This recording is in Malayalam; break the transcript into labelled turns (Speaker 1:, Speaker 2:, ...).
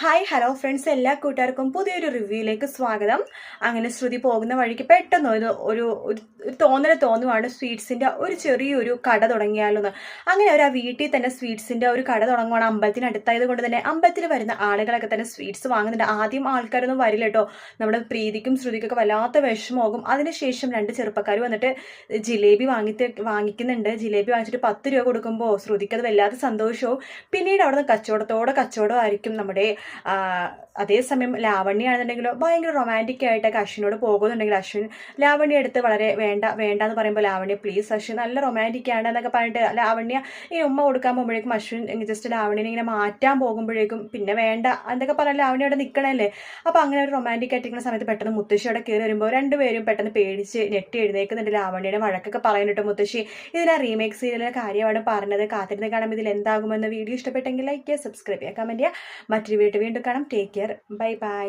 Speaker 1: ഹായ് ഹലോ ഫ്രണ്ട്സ് എല്ലാ കൂട്ടുകാർക്കും പുതിയൊരു റിവ്യൂയിലേക്ക് സ്വാഗതം. അങ്ങനെ ശ്രുതി പോകുന്ന വഴിക്ക് പെട്ടെന്ന് ഒരു ഒരു തോന്നൽ തോന്നുവാണ് സ്വീറ്റ്സിന്റെ ഒരു ചെറിയൊരു കട തുടങ്ങിയാലോന്ന്. അങ്ങനെ അവർ ആ വീട്ടിൽ തന്നെ സ്വീറ്റ്സിന്റെ ഒരു കട തുടങ്ങുവാണ് അമ്പലത്തിനടുത്തായത് കൊണ്ട് തന്നെ അമ്പലത്തിൽ വരുന്ന ആളുകളൊക്കെ തന്നെ സ്വീറ്റ്സ് വാങ്ങുന്നുണ്ട്. ആദ്യം ആൾക്കാരൊന്നും വരില്ല കേട്ടോ. നമ്മുടെ പ്രീതിക്കും ശ്രുതിക്കൊക്കെ വല്ലാത്ത വിഷമമാകും. അതിനുശേഷം രണ്ട് ചെറുപ്പക്കാർ വന്നിട്ട് ജിലേബി വാങ്ങി വാങ്ങിക്കുന്നുണ്ട്. ജിലേബി വാങ്ങിച്ചിട്ട് പത്ത് രൂപ കൊടുക്കുമ്പോൾ ശ്രുതിക്കത് വല്ലാത്ത സന്തോഷവും. പിന്നീട് അവിടുന്ന് കച്ചവടത്തോടെ കച്ചവടമായിരിക്കും നമ്മുടെ അതേസമയം ലാവണ്യാണെന്നുണ്ടെങ്കിലോ ഭയങ്കര റൊമാന്റിക് ആയിട്ടൊക്കെ അശ്വിനോട് പോകുന്നുണ്ടെങ്കിൽ അശ്വിൻ ലാവണ്യ എടുത്ത് വളരെ വേണ്ട വേണ്ട എന്ന് പറയുമ്പോൾ ലാവണ്യ പ്ലീസ് അശ്വിൻ നല്ല റൊമാന്റിക് ആണ് എന്നൊക്കെ പറഞ്ഞിട്ട് ലാവണ്യ ഈ ഉമ്മ കൊടുക്കാൻ പോകുമ്പോഴേക്കും അശ്വിൻ ജസ്റ്റ് ലാവണ്യനെ ഇങ്ങനെ മാറ്റാൻ പോകുമ്പോഴേക്കും പിന്നെ വേണ്ട എന്നൊക്കെ പറഞ്ഞാൽ ലാവണ്യ അവിടെ നിൽക്കണല്ലേ അപ്പോൾ അങ്ങനെ ഒരു റൊമാന്റിക് ആയിട്ടിരിക്കുന്ന സമയത്ത് പെട്ടെന്ന് മുത്തശ്ശി അവിടെ കയറി വരുമ്പോൾ രണ്ടുപേരും പെട്ടെന്ന് പേടിച്ച് ഞെട്ടി എഴുന്നേക്കുന്നുണ്ട് ലാവണ്യയുടെ വഴക്കൊക്കെ പറയുന്നുണ്ട് മുത്തശ്ശി. ഇതിനാ റീമേക്ക് സീരിയലിലെ കാര്യമാണ് പറഞ്ഞത്. കാത്തിരുന്ന് കാണാം ഇതിൽ എന്താകുമെന്ന് വീഡിയോ ഇഷ്ടപ്പെട്ടെങ്കിൽ ലൈക്ക് ചെയ്യുക സബ്സ്ക്രൈബ് ചെയ്യുക കമന്റ് ചെയ്യുക. മറ്റൊരു വീട്ടിൽ വീണ്ടും കാണാം. Take care bye bye